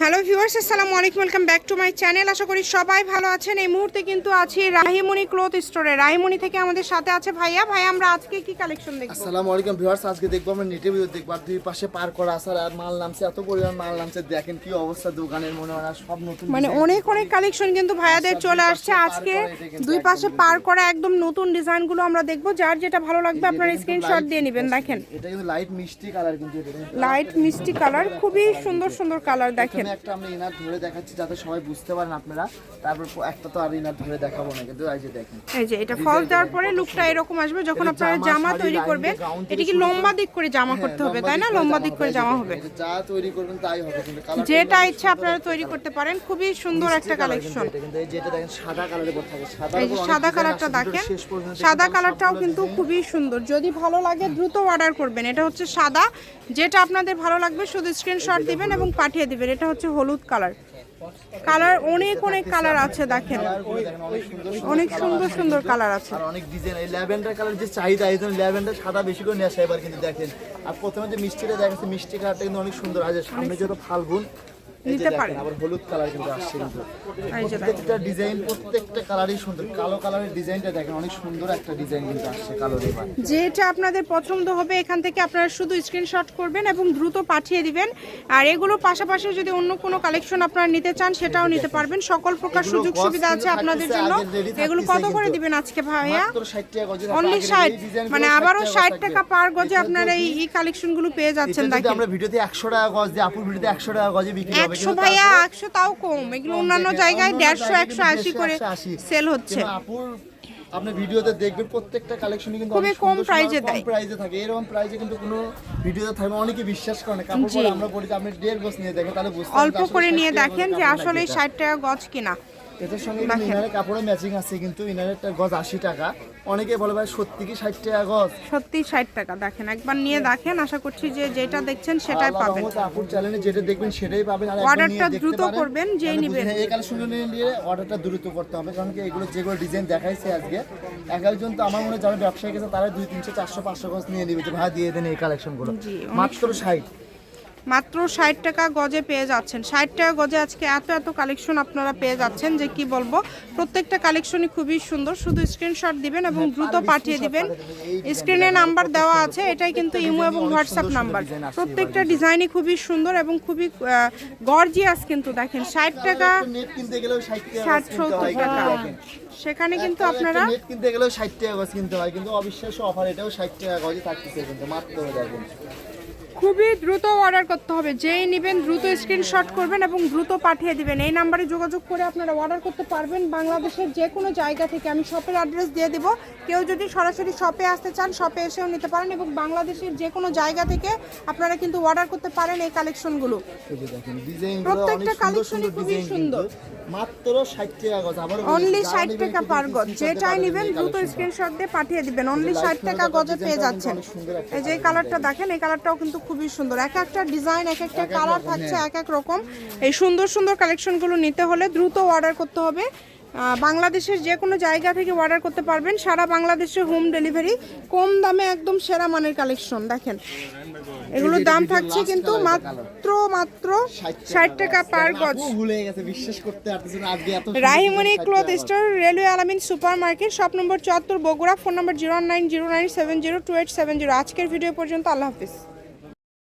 Hello viewers আসসালামু আলাইকুম welcome back to my channel. আশা করি সবাই ভালো আছেন। এই মুহূর্তে কিন্তু আছি রাহিমণি ক্লথ স্টোরে। রাহিমণি থেকে আমাদের সাথে আছে ভাইয়া। ভাই আমরা আজকে কি কালেকশন দেখব? আসসালামু আলাইকুম ভিউয়ার্স আজকে দেখব আমরা নেটে ভিডিও দেখব। আর দুই পাশে পার করা আসার আর মাল নামছে এত পরিমাণ মাল নামছে। দেখেন কি অবস্থা দোকানের মনে হয় সব নতুন মানে অনেক অনেক কালেকশন কিন্তু ভাইয়াদের চলে আসছে আজকে। দুই পাশে পার করা একদম নতুন ডিজাইনগুলো আমরা দেখব। যার যেটা ভালো লাগবে আপনারা স্ক্রিনশট দিয়ে নেবেন দেখেন। এটা কিন্তু লাইট মিষ্টি কালার কিন্তু লাইট মিষ্টি কালার খুবই সুন্দর সুন্দর কালার দেখেন। এখানে একটা আমরা ইনার ধরে দেখাচ্ছি যাতে সবাই বুঝতে পারেন আপনারা। তারপর একটা তো আর ইনার ধরে দেখাবো না কিন্তু এই যে দেখেন। এই যে এটা ফল দেওয়ার পরে লুকটা এরকম আসবে যখন আপনারা জামা, তৈরি করবেন এটা কি লম্বা দিক করে জামা করতে হবে তাই না? লম্বা দিক করে জামা হবে। যা তৈরি করবেন তাই হবে কিন্তু কালার যেটা ইচ্ছা আপনারা তৈরি করতে পারেন খুবই সুন্দর একটা কালেকশন কিন্তু এই যেটা দেখেন সাদা উপর থাকে সাদা সাদা কালারটা দেখেন সাদা কালারটাও কিন্তু খুবই সুন্দর। যদি ভালো লাগে দ্রুত অর্ডার করবেন। এটা হচ্ছে সাদা যেটা আপনাদের ভালো লাগবে শুধু স্ক্রিনশট দিবেন এবং পাঠিয়ে দিবেন। এটা হচ্ছে হলুদ কালার। কালার অনেক অনেক কালার আছে, দেখেন। অনেক সুন্দর সুন্দর কালার আছে। আর অনেক ডিজাইন এই ল্যাভেন্ডার কালার যে চাহিদা, এই জন্য ল্যাভেন্ডার সাদা বেশি করে নিয়ে আসে এবার কিন্তু দেখেন। আর প্রথমে যে মিষ্টিটা দেখাচ্ছে, মিষ্টি কালারটা কিন্তু অনেক সুন্দর আছে। সামনে যত ফাল্গুন নিতে পারেন। আবার হলুদ কালার কিন্তু আসছে কিন্তু। প্রত্যেকটা ডিজাইন প্রত্যেকটা কালারই সুন্দর। কালো কালারের ডিজাইনটা দেখেন অনেক সুন্দর একটা ডিজাইন কিন্তু আসছে কালো এবার যেটা আপনাদের পছন্দ হবে এখান থেকে আপনারা শুধু স্ক্রিনশট করবেন এবং দ্রুত পাঠিয়ে দিবেন। আর এগুলো পাশাপাশি যদি অন্য কোনো কালেকশন আপনারা নিতে চান সেটাও নিতে পারবেন। সকল প্রকার সুযোগ সুবিধা আছে আপনাদের জন্য। এগুলো কত করে দিবেন আজকে ভাইয়া? 60 অনলি ষাট। মানে আবারও ষাট থাকবে। টাকা পার গজে আপনারা এই কালেকশনগুলো পেয়ে যাচ্ছেন দেখেন। আমরা ভিডিওতে 100 টাকা গজ দিই আপুর ভিডিওতে 100 টাকা গজে বিক্রি একশো ভাইয়া একশো তাও কম। এগুলো অন্যান্য জায়গায় দেড়শো একশো আশি করে সেল হচ্ছে। আপুর আপনি ভিডিওতে দেখবেন প্রত্যেকটা কালেকশনই কিন্তু খুবই কম প্রাইজে দেয়। প্রাইজে থাকে। এরকম প্রাইজে কিন্তু কোনো ভিডিওতে থাকে না, অনেকে বিশ্বাস করে না। কাপড় আমরা বলি যে আপনি দেড় গজ নিয়ে দেখেন তাহলে বুঝতে অল্প করে নিয়ে দেখেন যে আসলে নাকি এটা। ষাট টাকা গজ কিনা। এটার সঙ্গে ইনারের কাপড়ে ম্যাচিং আছে কিন্তু ইনারের গজ আশি টাকা। অনেকে বলে ভাই সত্যি কি ষাট টাকা গজ? সত্যি ষাট টাকা দেখেন একবার নিয়ে দেখেন আশা করছি যে যেটা দেখছেন সেটাই পাবেন। আপুর চ্যানেলে যেটা দেখবেন সেটাই পাবেন আর একবার অর্ডারটা দ্রুত করবেন, যেই নিবেন। এই কালেকশন নিয়ে অর্ডারটা দ্রুত করতে হবে কারণ কি এগুলো যেগুলো ডিজাইন দেখাইছে আজকে। এক একজন তো আমার মনে হয় যারা ব্যবসায়ী গেছে তারা দুই তিনশো চারশো পাঁচশো গজ নিয়ে নিবে যে ভাই দিয়ে দেন এই কালেকশনগুলো মাত্র ষাট। মাত্র ষাট টাকা গজে পেয়ে যাচ্ছেন। ষাট টাকা গজে আজকে এত এত কালেকশন আপনারা পেয়ে যাচ্ছেন যে কি বলব? প্রত্যেকটা কালেকশনই খুবই সুন্দর শুধু স্ক্রিনশট দিবেন এবং দ্রুত পাঠিয়ে দিবেন। স্ক্রিনে নাম্বার দেওয়া আছে এটাই কিন্তু ইমো এবং হোয়াটসঅ্যাপ নাম্বার প্রত্যেকটা ডিজাইনই খুবই সুন্দর এবং খুবই গর্জিয়াস কিন্তু দেখেন। ষাট টাকা ষাট টাকা ষাট সত্তর টাকা সেখানে কিন্তু আপনারা নেট কিনতে গেলেও ষাট টাকা গজ কিনতে হয় কিন্তু অবিশ্বাস্য অফার এটাও ষাট টাকা গজে থাকতেছে কিন্তু মাত্র দেখেন। খুবই দ্রুত অর্ডার করতে হবে। যেই নেবেন দ্রুত স্ক্রিনশট করবেন এবং দ্রুত পাঠিয়ে দিবেন। এই নাম্বারে যোগাযোগ করে আপনারা অর্ডার করতে পারবেন। বাংলাদেশের যে কোনো জায়গা থেকে আমি শপের অ্যাড্রেস দিয়ে দিব। কেউ যদি সরাসরি শপে আসতে চান শপে এসেও নিতে পারেন এবং বাংলাদেশের যে কোনো জায়গা থেকে আপনারা কিন্তু অর্ডার করতে পারেন এই কালেকশনগুলো প্রত্যেকটা কালেকশনই খুবই সুন্দর। মাত্র ষাট টাকা গজ। আবার অনলি ষাট টাকা পার গজ। যেটাই নেবেন দ্রুত স্ক্রিনশট দিয়ে পাঠিয়ে দিবেন। অনলি ষাট টাকা গজে পেয়ে যাচ্ছেন। এই যে কালারটা দেখেন এই কালারটাও কিন্তু খুবই সুন্দর। এক একটা ডিজাইন এক একটা কালার থাকছে এক এক রকম। এই সুন্দর সুন্দর কালেকশনগুলো নিতে হলে দ্রুত অর্ডার করতে হবে। বাংলাদেশের যে কোনো জায়গা থেকে অর্ডার করতে পারবেন। সারা বাংলাদেশে হোম ডেলিভারি কম দামে একদম সেরা মানের কালেকশন দেখেন। এগুলোর দাম থাকছে কিন্তু মাত্র মাত্র ষাট টাকা পার গজ। ভুলে গেছে বিশ্বাস করতে পারতেছে না আজকে এত Rahimoni cloth store railway Alamin super market shop number চুয়াত্তর Bogura phone number zero nine zero nine seven zero two eight seven zero আজকের ভিডিও পর্যন্ত আল্লাহ হাফিজ।